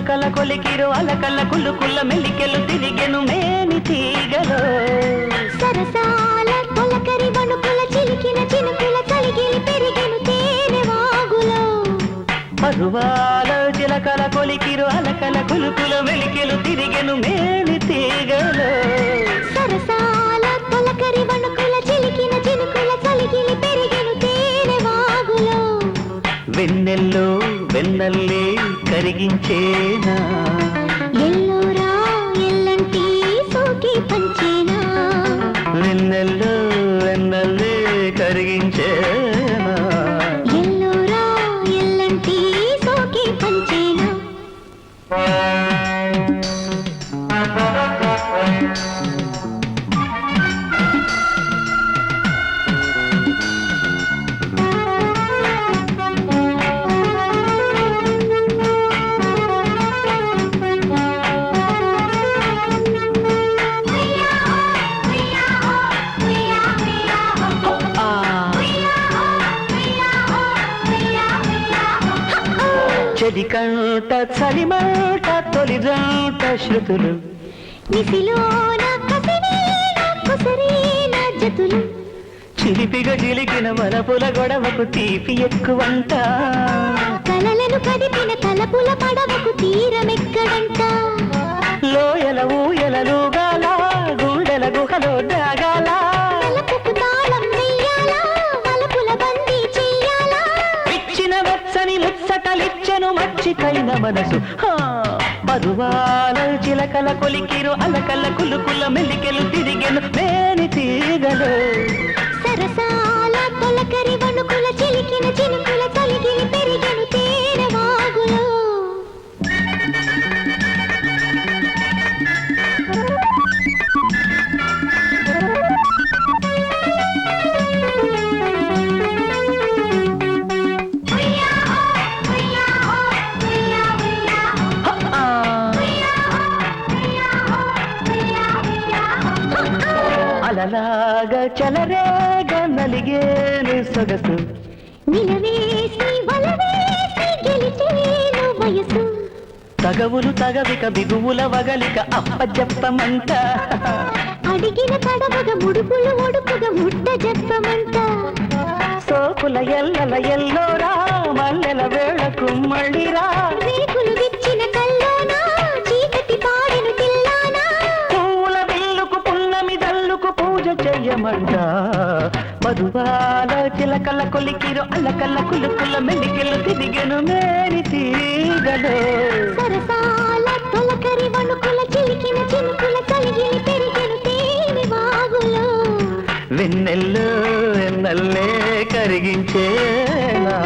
చిలకల కొలికిరు అలకల కుల్లుకుల్ల మెలికెలు తిరిగెను మేని తీగలో. సరసాల తొలకరి వణుకుల చిలికిన చినుకుల చలిగిలి పెరిగెను తేనె వాగులో. పరువాల చిలకల కొలికిరు అలకల కులుకుల మెలికెలు తిరిగెను మేని తీగలో. సరసాల తొలకరి వణుకుల చిలికిన చినుకుల చలిగిలి పెరిగెను తేనె వాగులో. వెన్నెల్లో వెన్నల్లే కరిగించేనా? ఎల్లోరా ఎల్లంటి సోకి పంచేనా? వెన్నెల్లో వెన్నల్లే కరిగించేనా చెడి కంట చలిమాట తొలి జంట శృతులు. చిలిపిగా చిలికిన వలపుల గొడవకు తీపి ఎక్కువంట. కలలను కదిపిన తలపుల పడవకు తీరమెక్కడంట. లోయల ఊయలలుగాల వెచ్చని ముచ్చటలిచ్చెను మచ్చికైన మనసు. హా, చిలకల కొలికిరు అలకల కులుకుల మెలికెలు తిరిగెను మేని తీగలు. సరసాల తొలకరి వణుకుల చిలికిన చిలుక అలలాగా చలరేగా నలిగేను సొగసు. నిలవేసి వలవేసి గెలిచేను వయసు. తగవులు తగవిక బిగువుల వగలిక అప్పజెప్పమంట అడిగిన తడవగ ముడుపులు ఒడుపుగా ముట్ట చెప్పమంట సోకుల ఎల్లల ఎల్లోరా పూజ చెయ్యమంట మధువాల చిలకల కొలికిరు అల్లకల్ల కులుకుల మెలికెలు తిరిగెను మేని తీగలు. సరసాల తొలకరి వణుకుల చిలికిన చినుకుల పెరిగెను తేనె వాగులో. వెన్నెల్లో వెన్నల్లే కరిగించేలా.